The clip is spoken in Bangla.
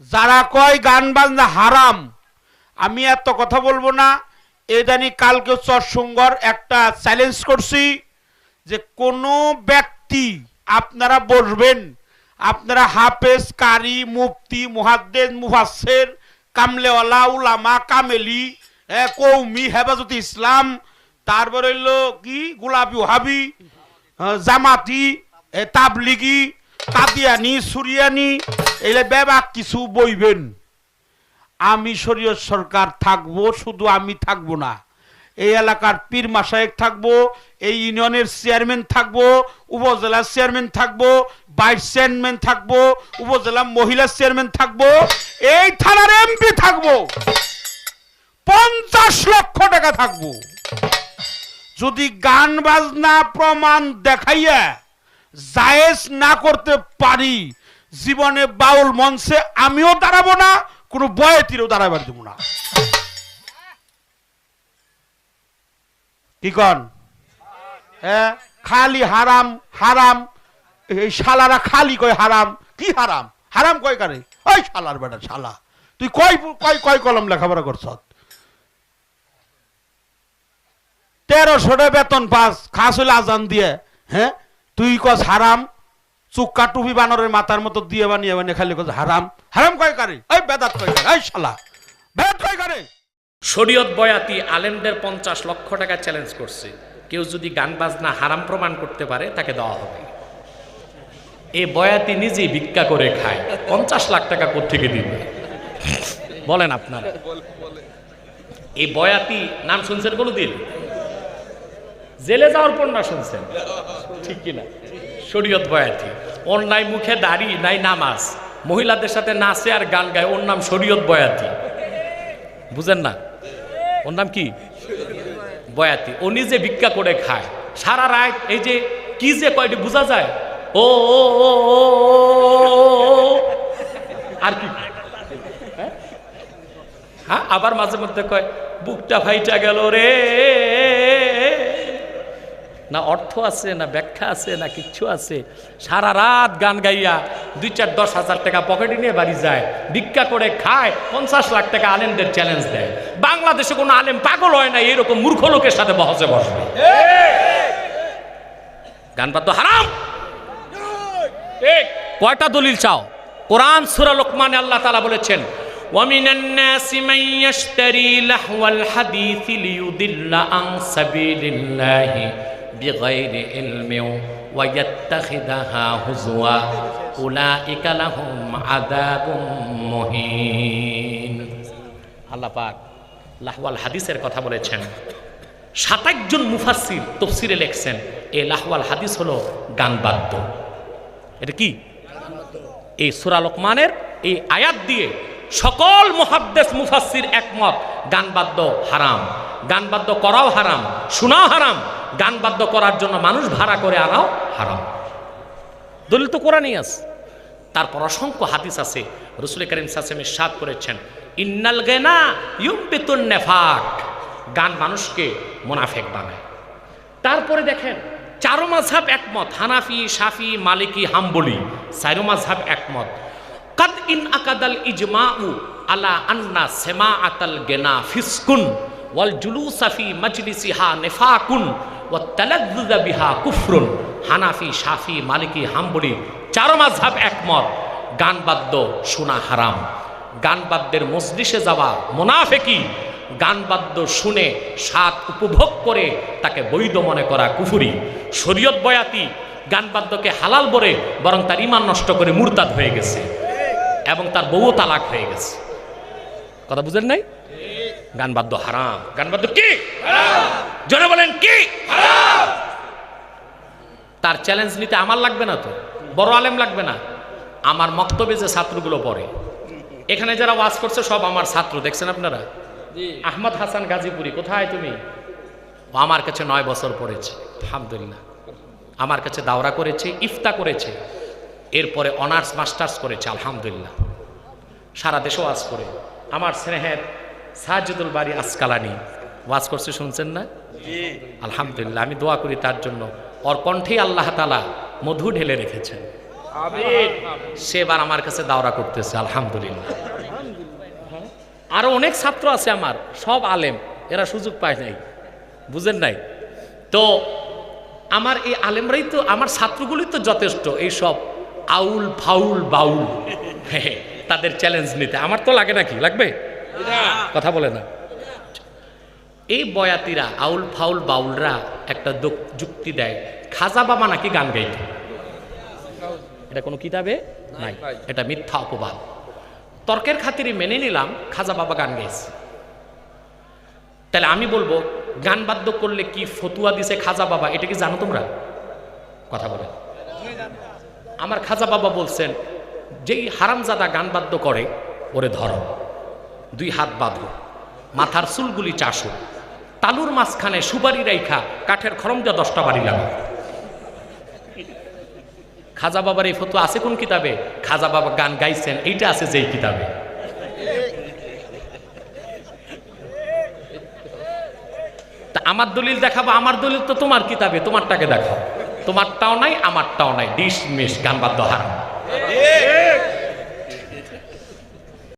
যারা কয় গান বাজনা হারাম আমি এত কথা বলব না। এদানি কালকে চরসুঙ্গর একটা চ্যালেঞ্জ করছি যে কোনো ব্যক্তি আপনারা বসবেন আপনারা হাফেজ কারি মুফতি মুহাদ্দেদ মুফাসের কামলেওয়ালা উলামা কামেলি কৌমি হেফাজত ইসলাম তারপর হইল কি? গোলাপি আহ, জামাতি তাবলিগি কাদিয়ানি সুরিয়ানি এলে বেবাক কিছু বইবেন। আমি শরীয়ত সরকার থাকব, শুধু আমি থাকব না। এই এলাকার পীর মাসায়েক থাকব, এই ইউনিয়নের চেয়ারম্যান থাকব, উপজেলার চেয়ারম্যান থাকব, ভাইস চেয়ারম্যান থাকব উপজেলা মহিলা চেয়ারম্যান থাকব, এই থানার এমপি থাকব। পঞ্চাশ লক্ষ টাকা থাকব। যদি গান বাজনা প্রমাণ দেখাইয়া জায়েজ না করতে পারি জীবনে বাউল মঞ্চে আমিও দাঁড়াবো না, কোনো বয়েতিরও দাঁড়াবার দেবো না। কি কন? হ্যাঁ খালি হারাম হারাম, এই শালারা খালি কয় হারাম, কি হারাম? হারাম কয় কারে? ওই শালার বেটা, শালা। তুই কয় কয় কয় কলম লেখাপড়া করছ? তেরোশো টাকা বেতন পাস, খাস হইলে আজান দিয়ে হ্যাঁ? তুই কস হারাম চুক্কা টুপি বানরের মাথার মতো দিয়ে বানিয়ে বানিয়ে খালি কস হারাম। হারাম কয় কারে? ওই বেদাত কয় কারে? ওই শালা। বেদাত কয় কারে? শরীয়ত বয়াতি আলেমদের পঞ্চাশ লক্ষ টাকা চ্যালেঞ্জ করছে। কেউ যদি গান বাজনা হারাম প্রমাণ করতে পারে, তাকে দেওয়া হবে। এ বয়াতি নিজেই ভিক্ষা করে খায়। পঞ্চাশ লাখ টাকা কোথেকে দিবে? বলেন আপনারা। এই বয়াতি নাম শুনছেন কোনোদিন জেলে যাওয়ার পর না শুনছেন? ঠিক কিনা? শরীয়ত বয়াতি। ওর নাই মুখে দাড়ি, নাই নামাজ। মহিলাদের সাথে নাচে আর গান গায়, ওর নাম শরীয়ত বয়াতি। বুঝেন না? ওর নাম কি? বয়াতি। ও নিজে ভিক্ষা করে খায়। সারা রাত এই যে কি যে কয়টি বোঝা যায়? ও। আর কি? হ্যাঁ? আবার মাঝে মধ্যে কয়, বুকটা ফাইটা গেল রে। না অর্থ আছে না ব্যাখ্যা আছে না কিচ্ছু আছে সারা রাত গান গাইয়া দুই চার দশ হাজার টাকা পকেটে নিয়ে বাড়ি যায় ভিক্ষা করে খায় পঞ্চাশ লাখ টাকা আলেমদের চ্যালেঞ্জ দেয় বাংলাদেশে কোনো আলেম পাগল হয় না এরকম মূর্খ লোকের সাথে বহসে বসবে গান বাদ্য হারাম এই, কয়টা দলিল চাও কোরআন সুরা লোকমানে আল্লাহ তালা বলেছেন ومن الناس من يشتري لهو الحديث ليضل عن سبيل الله বিগৈরি ইলমিউ ওয়াইয়াত্তাখিদাহা হুজুয়া উলাইকা লাহুম আযাবুম মুহিন আল্লাহ পাক লাহওয়াল হাদিসের কথা বলেছেন। সাতাশ জন মুফাসির তফসিরে লেখছেন, এই লাহওয়াল হাদিস হলো গানবাদ্য। এটা কি? এই সুরা লোকমানের এই আয়াত দিয়ে সকল মহাদ্দেশ মুফাসির একমত গান বাদ্য হারাম। গান বাদ্য করাও হারাম, শোনাও হারাম। গান বাদ্য করার জন্য মানুষ ভাড়া করে আনাও হারাম। দলিল তো কোরআনই আছে। তারপর অসংখ্য হাদিস আছে। রসুল করিম সাসেমের সাদ করেছেন, ইন্নাল গেনা ইউম্বিতুন নেফাক। গান মানুষকে মোনাফেক বানায়। তারপরে দেখেন, চারো মাঝহাব একমত, হানাফি সাফি মালিকি, হাম্বলি, চারো মাঝহাব একমত। কাদ ইন আকাদাল ইজমাউ আলা আন্না সেমা আতাল গেনা ফিসকুন ওয়াল জুলুসাফি মজলিসিহা নেফাকুন। ওয়া তালাদ্দুদা বিহা কুফরুন। হানাফি সাফি মালিকি হাম্বলি চারো মাঝহাব একমত। গান বাদ্য শোনা হারাম। গান বাদ্যের মজলিসে যাওয়া মোনাফেকি। গান বাদ্য শুনে স্বাদ উপভোগ করে তাকে বৈধ মনে করা কুফুরি। শরীয়ত বয়াতি গান বাদ্যকে হালাল বলে বরং তার ইমান নষ্ট করে মুরতাদ হয়ে গেছে এবং তার বউ তালাক হয়ে গেছে। কথা বুঝেন নাই? গান বাদ্য হারাম। গান বাদ্য কি? জনে বলেন কি? তার চ্যালেঞ্জ নিতে আমার লাগবে না তো? বড় আলেম লাগবে না? আমার মক্তবে যে ছাত্রগুলো পড়ে। এখানে যারা ওয়াজ করছে সব আমার ছাত্র। দেখছেন আপনারা? আহমদ হাসান গাজীপুরি কোথায় তুমি? আমার কাছে নয় বছর পড়েছে আলহামদুলিল্লাহ। আমার কাছে দাওরা করেছে ইফতা করেছে। এরপরে অনার্স মাস্টার্স করেছে আলহামদুলিল্লাহ। সারা দেশে ওয়াজ করে। আমার স্নেহের সাহাজুদুল বাড়ি আসকালানি। ওয়াজ করছে শুনছেন না? আলহামদুলিল্লাহ আমি দোয়া করি তার জন্য। ওর কণ্ঠেই আল্লাহ তালা মধু ঢেলে রেখেছেন। সে এবার আমার কাছে দাওরা করতেছে আলহামদুলিল্লাহ। আরও অনেক ছাত্র আছে আমার সব আলেম এরা সুযোগ পায় নাই। বুঝেন নাই? তো আমার এই আলেমরাই তো আমার ছাত্রগুলি তো যথেষ্ট এই সব আউল ফাউল বাউল। হ্যাঁ, তাদের চ্যালেঞ্জ নিতে। আমার তো লাগে নাকি? লাগবে? কথা বলে না। এই বয়াতিরা আউল ফাউল বাউলরা একটা যুক্তি দেয়। খাজা বাবা নাকি গান গাইত? এটা কোনো কিতাবে? নাই এটা মিথ্যা অপবাদ। তর্কের খাতিরে মেনে নিলাম খাজা বাবা গান গাইছে। তাহলে আমি বলব গান বাদ্য করলে কি ফতুয়া দিছে খাজা বাবা? এটা কি জানো তোমরা? কথা বলে। আমার খাজা বাবা বলছেন যেই হারামজাদা গান বাদ্য করে ওরে ধরো। দুই হাত বাঁধো। মাথার চুলগুলি চাষো। মাঝখানে সুপারি রাইখা, কাঠের খরমজা দশটা বাড়ি লাগো। খাজা বাবার এই ফটো আছে কোন কিতাবে? খাজা বাবা গান গাইছেন, এইটা আছে যেই কিতাবে। আমার দলিল দেখাবো, আমার দলিল তো তোমার কিতাবে, তোমারটাকে দেখাও। তোমারটাও নাই, আমারটাও নাই ডিস মিস গান বাদ্য হারাম।